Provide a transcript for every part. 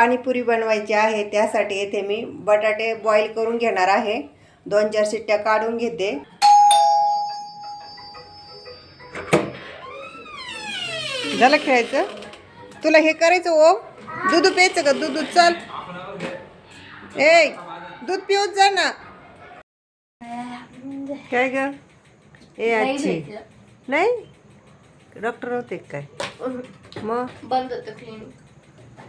पाणीपुरी बनवायची आहे त्यासाठी येथे मी बटाटे बॉईल करून घेणार आहे. दोन चार शिट्ट्या काढून घेते. झालं खेळायचं? तुला हे करायचं ओ दूध प्यायचं का? दूध दूध चाल. ए दूध पिऊच जा ना. काय ग? ए अच्छी नाही? डॉक्टर होते काय? मग? बंद होतं क्लिनिक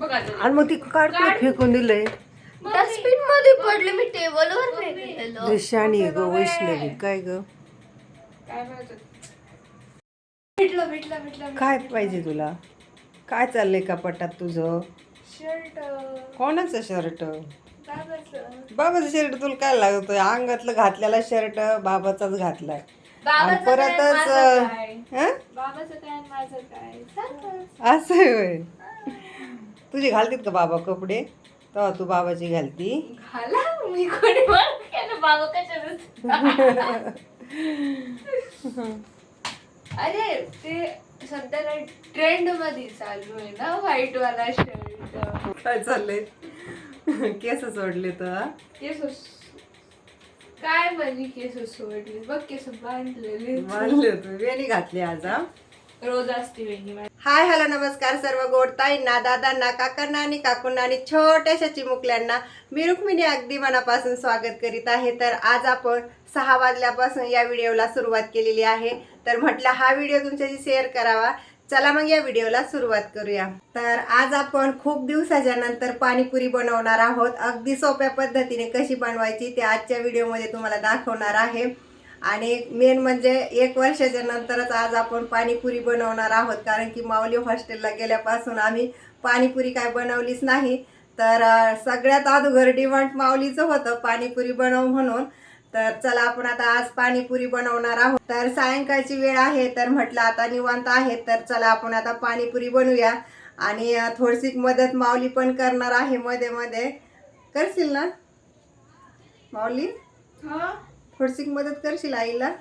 आणि मग ती काढते फेकून दिलंय. डस्टबिनमध्ये पडले मी टेबलवर फेकलेलं. ग वैष्णवी काय ग? भेटलं भेटलं भेटलं काय पाहिजे तुला? काय चाललंय कपाटात तुझं? शर्ट. कोणाचं शर्ट? बाबाचं. बाबाचं शर्ट तुला काय लागतोय? अंगातलं घातलेला शर्ट बाबाचाच घातलाय. आणि परतच? हं? बाबाचं काय माझं. असं आहे होय. तुझे घालतीत का बाबा कपडे? तेव्हा तू बाबाची घालती. घाला. मी कोणी बाबा कशाला अरे ते सध्या ट्रेंडमध्ये चालू आहे ना व्हाईट वाला शर्ट काय चाललंय? केस सोडले तर केस काय म्हणजे केस सोडले? बघ केस बांधलेले. मानले तू वेणी घातली आज हा? रोज असते वेणी हाय हॅलो नमस्कार सर्व गोड ताईंना दादांना काकांना आणि काकूंना आणि छोट्याशा चिमुकल्यांना मी रुक्मिणी अगदी मनापासून स्वागत करीत आहे. तर आज आपण सहा वाजल्यापासून या व्हिडिओला सुरुवात केलेली आहे. तर म्हटलं हा व्हिडिओ तुमच्याशी शेअर करावा. चला मग या व्हिडिओला सुरुवात करूया. तर आज आपण खूप दिवसाच्या नंतर पाणीपुरी बनवणार आहोत. अगदी सोप्या पद्धतीने कशी बनवायची ते आजच्या व्हिडिओमध्ये तुम्हाला दाखवणार आहे. आणि मेन म्हणजे एक वर्षाच्या नंतरच आज आपण पाणीपुरी बनवणार आहोत कारण की माऊली हॉस्टेलला गेल्यापासून आम्ही पाणीपुरी काय बनवलीच नाही. तर सगळ्यात अगोदर डिमांड माऊलीचं होतं पाणीपुरी बनव म्हणून. तर चला आपण आता आज पाणीपुरी बनवणार आहोत. तर सायंकाळची वेळ आहे तर म्हटलं आता निवांत आहे तर चला आपण आता पाणीपुरी बनवूया. आणि थोडीशी मदत माऊली पण करणार आहे मध्ये मध्ये करशील ना? माऊली? थोडीशी मदत करशील आईला?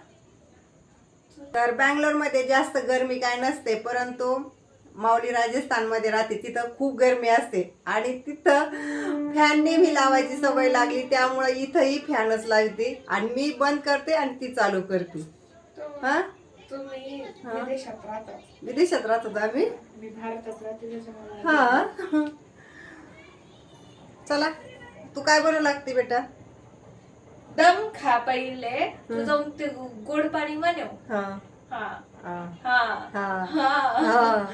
तर बँगलोरमध्ये जास्त गरमी काय नसते परंतु माऊली राजस्थानमध्ये राहते तिथं खूप गरमी असते. आणि तिथं फॅन नेहमी लावायची सवय लागली त्यामुळे इथंही फॅनच लावते. आणि मी बंद करते आणि ती चालू करते. हा. विदेशात राहता. राहतो आम्ही. हा. चला. तू काय बनवू लागते बेटा? दम खा पहिले तू जाऊन ते गोड पाणी बनव. हा. हा. हा. हा. हा. हा. हा.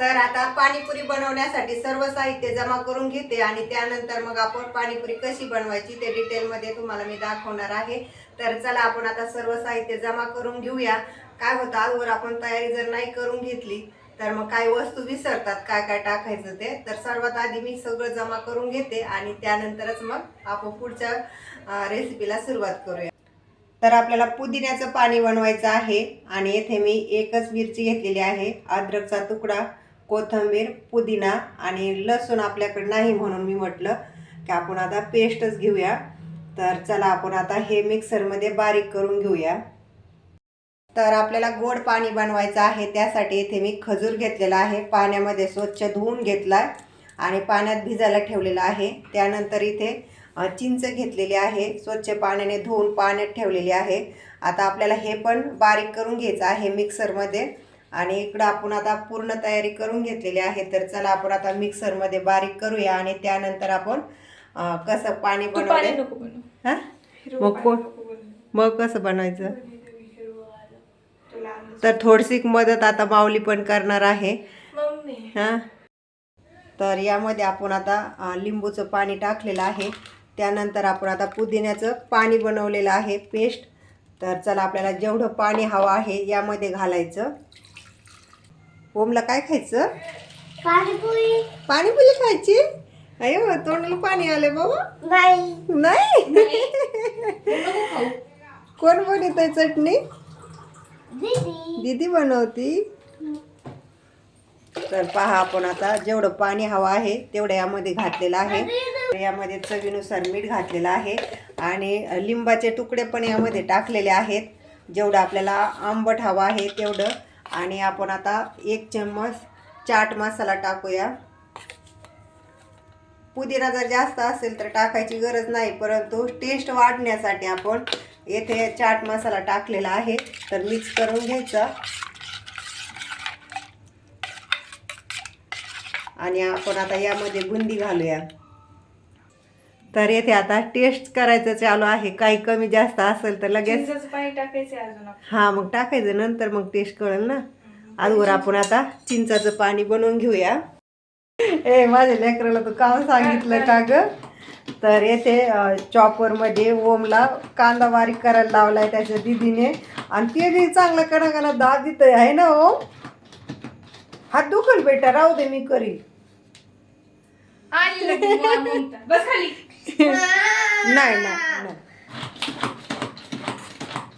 तर आता पाणीपुरी बनवण्यासाठी सर्व साहित्य जमा करून घेते आणि त्यानंतर मग आपण पाणीपुरी कशी बनवायची ते डिटेलमध्ये तुम्हाला मी दाखवणार आहे. तर चला आपण आता सर्व साहित्य जमा करून घेऊया. काय होतं आजवर आपण तयारी जर नाही करून घेतली तर मग काही वस्तू विसरतात काय काय टाकायचं ते तर सर्वात आधी मी सगळं जमा करून घेते आणि त्यानंतरच मग आपण पुढच्या रेसिपीला सुरुवात करूया. तर आपल्याला पुदिन्याचं पाणी बनवायचं आहे आणि येथे मी एकच मिरची घेतलेली आहे अद्रकचा तुकडा कोथिंबीर पुदिना आणि लसूण आपल्याकडे नाही म्हणून मी म्हटलं की आपण आता पेस्टच घेऊया. तर चला आपण आता हे मिक्सरमध्ये बारीक करून घेऊया. तर आपल्याला गोड पाणी बनवायचं आहे. त्यासाठी इथे मी खजूर घेतलेला आहे. पाण्यामध्ये स्वच्छ धुवून घेतला आणि पाण्यात भिजायला ठेवलेला आहे. त्यानंतर इथे चिंच घेतलेली आहे. स्वच्छ पाण्याने धुवून पाण्यात ठेवलेली आहे. आता आपल्याला हे पण बारीक करून घ्यायचं आहे मिक्सरमध्ये. आणि इकडं आपण आता पूर्ण तयारी करून घेतलेली आहे. तर चला आपण आता मिक्सरमध्ये बारीक करूया आणि त्यानंतर आपण कसं पाणी बनवलं हा? मग कोण. मग कसं बनायचं हिरवं आलं. तुला आणलं. तर थोडीशी मदत आता माऊली पण करणार आहे. मम्मी. हां? तर यामध्ये आपण आता लिंबूचं पाणी टाकलेलं आहे. त्यानंतर आपण आता पुदिन्याचं पाणी बनवलेलं आहे पेस्ट. तर चला आपल्याला जेवढं पाणी हवं आहे यामध्ये घालायचं. ओमला काय खायचं? पाणीपुरी. पाणीपुरी खायची? अयो तोंडाला पाणी आले बाबा. नाही. नाही? कोण बनवत आहे चटणी? दीदी. बनवती. तर पहा आपण आता जेवढं पाणी हवं आहे तेवढं यामध्ये घातलेलं आहे. यामध्ये चवीनुसार मीठ घातलेलं आहे आणि लिंबाचे तुकडे पण यामध्ये टाकलेले आहेत. जेवढं आपल्याला आंबट हवं आहे तेवढं. आणि आपण आता एक चम्मच चाट मसाला टाकूया. पुदिना जर जास्त असेल तर टाकायची गरज नाही परंतु टेस्ट वाढण्यासाठी आपण येथे चाट मसाला टाकलेला आहे तर मिक्स करून घ्यायचा. आणि आपण आता यामध्ये बुंदी घालूया. तर येथे आता टेस्ट करायचं चालू आहे. काही कमी जास्त असेल तर लगेच अजून. हा मग टाकायचं. नंतर मग टेस्ट कळेल ना. आजवर आपण आता चिंचाचं पाणी बनवून घेऊया. ए माझ्या लेकराला तू काम सांगितलं का ग? तर येथे चॉपरमध्ये ओमला कांदा बारीक करायला लावलाय त्याच्या दिदीने. आणि ते बी चांगला कणा कणा दाब देत आहे ना ओम हात दुखल बेटा राहू दे मी करील नाही नाही.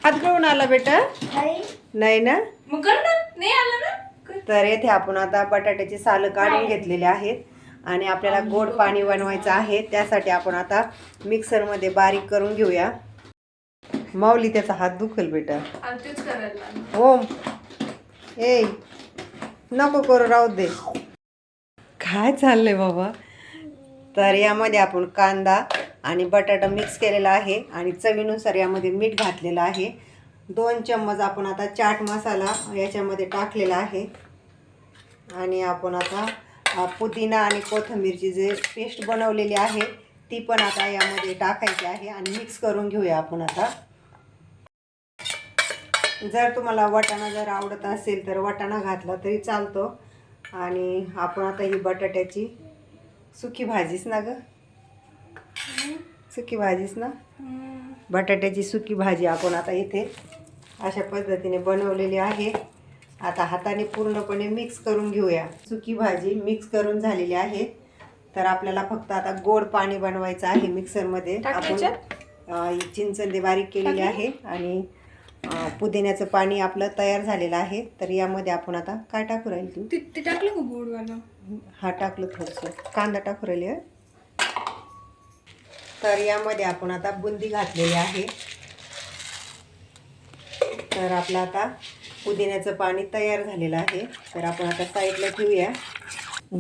हात गळून आला बेटा? नाही. ना? मग कर ना. नाही आलं ना? कर. तर येथे आपण आता बटाट्याची सालं काढून घेतलेले आहेत. आणि आपल्याला गोड पाणी बनवायचं आहे त्यासाठी आपण आता मिक्सरमध्ये बारीक करून घेऊया. माऊली त्याचा हात दुखेल बेटा. ओम ए नको करू राहू दे. काय चाललंय बाबा? तर यामध्ये आपण कांदा आणि बटाटा मिक्स केलेला आहे आणि चवीनुसार यामध्ये मीठ घातलेलं आहे. दोन चम्मच आपण आता चाट मसाला याच्यामध्ये टाकलेला आहे. आणि आपण आता पुदिना आणि कोथिंबीरची जे पेस्ट बनवलेली आहे ती पण आता यामध्ये टाकायची आहे आणि मिक्स करून घेऊया आपण आता. जर तुम्हाला वाटाणा जर आवडत असेल तर वाटाणा घातला तरी चालतो. आणि आपण आता ही बटाट्याची सुकी भाजीच ना ग? सुकी भाजीच ना? बटाट्याची सुकी भाजी आपण आता इथे अशा पद्धतीने बनवलेली आहे. आता हाताने पूर्णपणे मिक्स करून घेऊया. सुकी भाजी मिक्स करून झालेली आहे. तर आपल्याला फक्त आता गोड पाणी बनवायचं आहे मिक्सरमध्ये आपण चिंचंदे बारीक केलेली आहे आणि पुदिन्याचं पाणी आपलं तयार झालेलं आहे. तर यामध्ये आपण आता काय टाकू राहील तू? ते टाकलं गोडवाला हा टाकलं थोडंसं. कांदा टाकू राहिली तर यामध्ये आपण आता बुंदी घातलेली आहे. तर आपलं आता पुदिन्याचं पाणी तयार झालेलं आहे. तर आपण आता साईडला ठेवूया.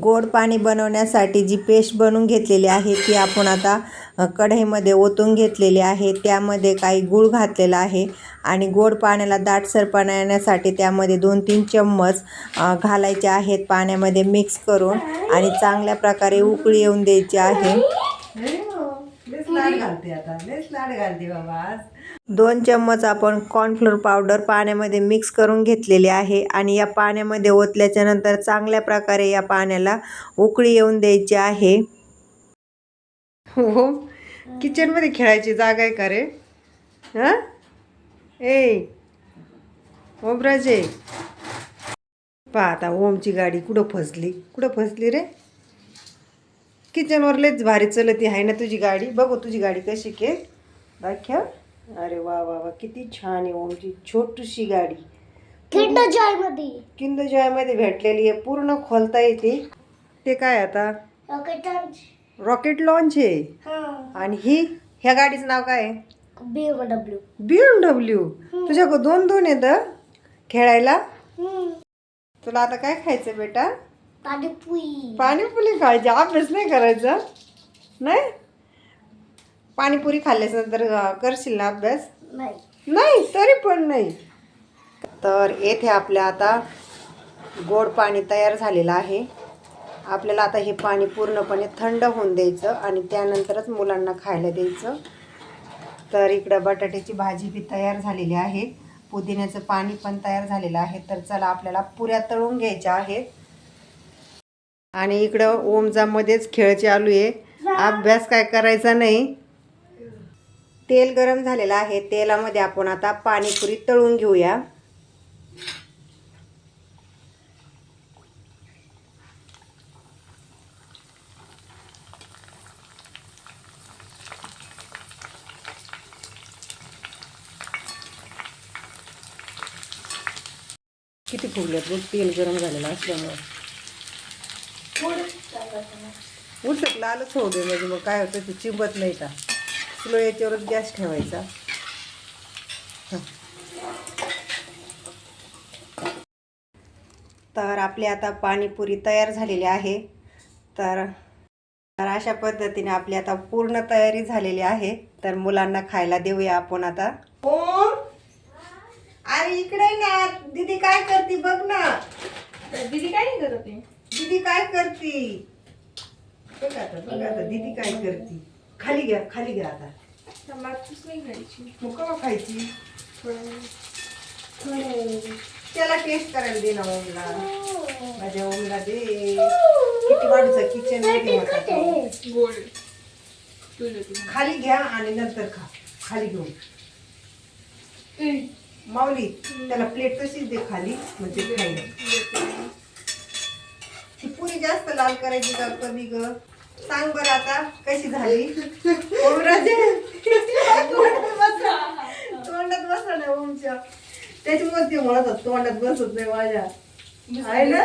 गोड पाणी बनवण्यासाठी जी पेस्ट बनवून घेतलेली आहे ती आपण आता कढईमध्ये ओतून घेतलेली आहे. त्यामध्ये काही गूळ घातलेला आहे आणि गोड पाण्याला दाटसरपणा येण्यासाठी त्यामध्ये दोन तीन चम्मच घालायचे आहेत. पाण्यामध्ये मिक्स करून आणि चांगल्या प्रकारे उकळी येऊन द्यायची आहे. घालते आता. घालते बाबा दोन चम्मच आपण कॉर्नफ्लोअर पावडर पाण्यामध्ये मिक्स करून घेतलेले आहे आणि या पाण्यामध्ये ओतल्याच्या नंतर चांगल्या प्रकारे या पाण्याला उकळी येऊन द्यायची आहे. हो किचनमध्ये खेळायची जागा आहे का रे? हां? ए ओमराजे. पहा आता ओमची गाडी कुठं फसली? कुठं फसली रे? किचनवर लयच भारी चलती आहे ना तुझी गाडी? बघू तुझी गाडी कशी के दाखव. अरे वा वा वा किती छान आहे ओमची छोटीशी गाडी. किंड जॉयमध्ये किंद जॉयमध्ये भेटलेली आहे पूर्ण खोलता येते. ते काय आता? रॉकेट रॉकेट लॉन्च आहे? हा. आणि ही ह्या गाडीचं नाव काय आहे? B M W B M W तुझ्याकडं दोन दोन येत खेळायला? तुला आता काय खायचं बेटा? पाणीपुरी. पाणीपुरी खायची अभ्यास नाही करायचा? नाही? पाणीपुरी खाल्ल्यानंतर अं, करशील ना अभ्यास? नाही. नाही तरी पण नाही. तर येथे आपल्या आता गोड पाणी तयार झालेलं आहे. आपल्याला आता हे पाणी पूर्णपणे थंड होऊन द्यायचं आणि त्यानंतरच मुलांना खायला द्यायचं. तर इकडं बटाट्याची भाजी बी तयार झालेली आहे. पुदिन्याचं पाणी पण तयार झालेलं आहे. तर चला आपल्याला पुऱ्या तळून घ्यायच्या आहेत. आणि इकडं ओमजामध्येच खेळ चालू आहे अभ्यास काय करायचा नाही. तेल गरम झालेलं आहे. तेलामध्ये आपण आता पाणीपुरी तळून घेऊया. किती फुगल्यात बघ तेल गरम झालेलं असल्यामुळे. उलट लालच होऊ दे म्हणजे मग काय होतं ते चिंबत नाही का? स्लो याच्यावरच गॅस ठेवायचा. तर आपली आता पाणीपुरी तयार झालेली आहे. तर तर अशा पद्धतीने आपली आता पूर्ण तयारी झालेली आहे. तर मुलांना खायला देऊया आपण आता. ओम! अरे इकडे ना. दीदी काय करते बघ ना. दीदी काय नाही करत दीदी काय करती? बघ आता बघ आता. दीदी काय करती? खाली घ्या खाली घ्या आता. टमाटरच नाही खायची. कवा त्याला टेस्ट करायला दे ना ओमला. माझ्या ओमला दे. किती वाढूचा किचनमध्ये होता तो. गोड तुझं तुझं खाली घ्या आणि नंतर खा. खाली घेऊन. माऊली त्याला प्लेट तशीच दे खाली म्हणजे खाईल. ती पुरी जास्त लाल करायची का कमी ग? सांग बरं आता कशी झाली? ओमराजे तोंडात बसा ना ओमच्या. त्याच्यामुळे ते म्हणत होत तोंडात बसत नाही माझ्या. आहे ना?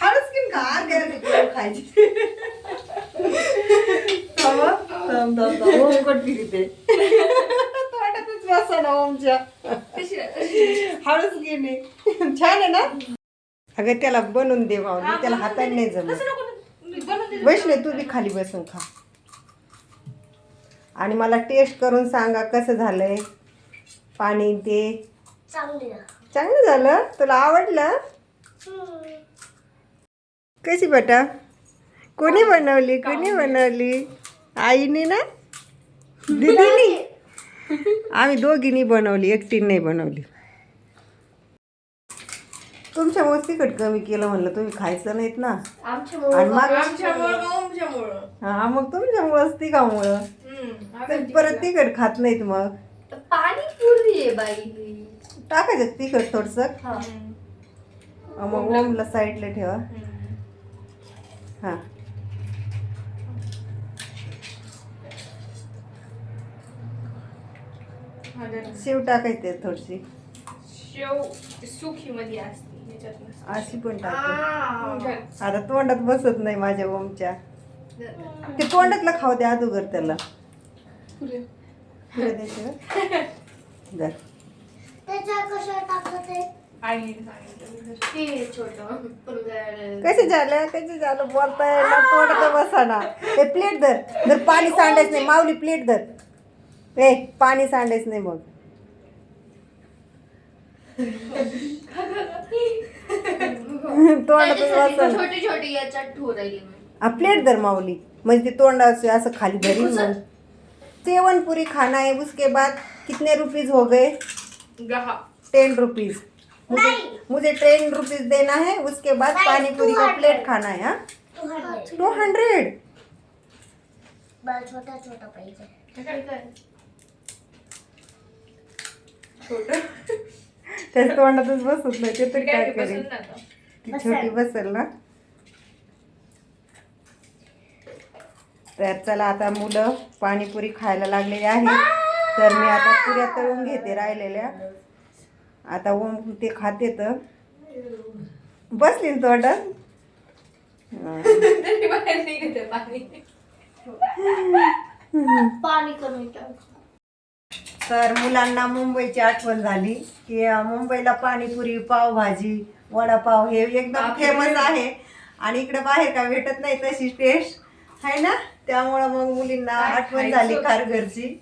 हळूच की का खायची. तोंडातच बसा ना ओमच्या. हळूच गेली छान आहे ना? अगं त्याला बनवून दे माऊली त्याला हाताने नाही जमत तसं नको ना. मी बनवून देते. वैष्णव तू बी खाली बसून खा. आणि मला टेस्ट करून सांगा कसं झालंय. पाणी ते. चांगली. झालं? तुला आवडलं? कशी बेटा? कोणी बनवली? कोणी बनवली? आईने ना? दीदीनी? आम्ही दोघींनी बनवली एकटीने नाही बनवली. तुमच्यामुळे तिखट कमी केलं म्हणलं तुम्ही खायचं नाहीत ना. आणि मग हा मग तुमच्यामुळंच तिघामुळं. तर परत तिखट खात नाहीत मग. पाणी पुरी आहे बाई टाकायचं तिखट थोडस. हा. मग ओमला साईडला ठेवा. हा. हा. शेव टाकायचे थोडीशी. शेव सुखी मध्ये असते. अशी पण टाकते. आता तोंडात बसत नाही माझ्या ओमच्या. ते तोंडातलं खाऊ दे अदुगर त्याला. द्यायचं का? धर. त्याच्या कशा टाकत आहे? आईने सांगितलं धर. ते छोट कसे झालं? कसे झालं? बोलताय ना तोंडात बसाना. ते प्लेट धर. धर पाणी सांडायचं नाही. माऊली प्लेट धर. ए पाणी सांडायचं नाही मग. तोंडातच बसा छोटी छोटी याच्यात ठेवू राहिली मी. हा प्लेट धर माऊली. म्हणजे ते तोंडा असं खाली धरी मग. सेवन पूरी खाना है उसके बाद कितने रुपीज हो गए? गहा टेन रुपीज मुझे मुझे टेन रुपीज देना है उसके बाद नहीं, पानी पूरी का 200 प्लेट खाना है हाँ? टू हंड्रेड टू हंड्रेड मला छोटा छोटा पाहिजे. काय काय त्याच तोंडातच बसत नाही ते तर काय करेल ती छोटी बसेल ना. तर चला आता मुलं पाणीपुरी खायला लागलेली आहे. तर मी आता पुऱ्या तळून घेते राहिलेल्या. आता ओम ते खाते तर. बसली तोंडात पाणी. पाणी कमी टाक. तर मुलांना मुंबईची आठवण झाली की मुंबईला पाणीपुरी पावभाजी वडापाव हे एकदम. फेमस आहे आणि इकडे बाहेर काय भेटत नाही तशी टेस्ट आहे ना त्यामुळं मग मुलींना आठवण झाली? खारघरची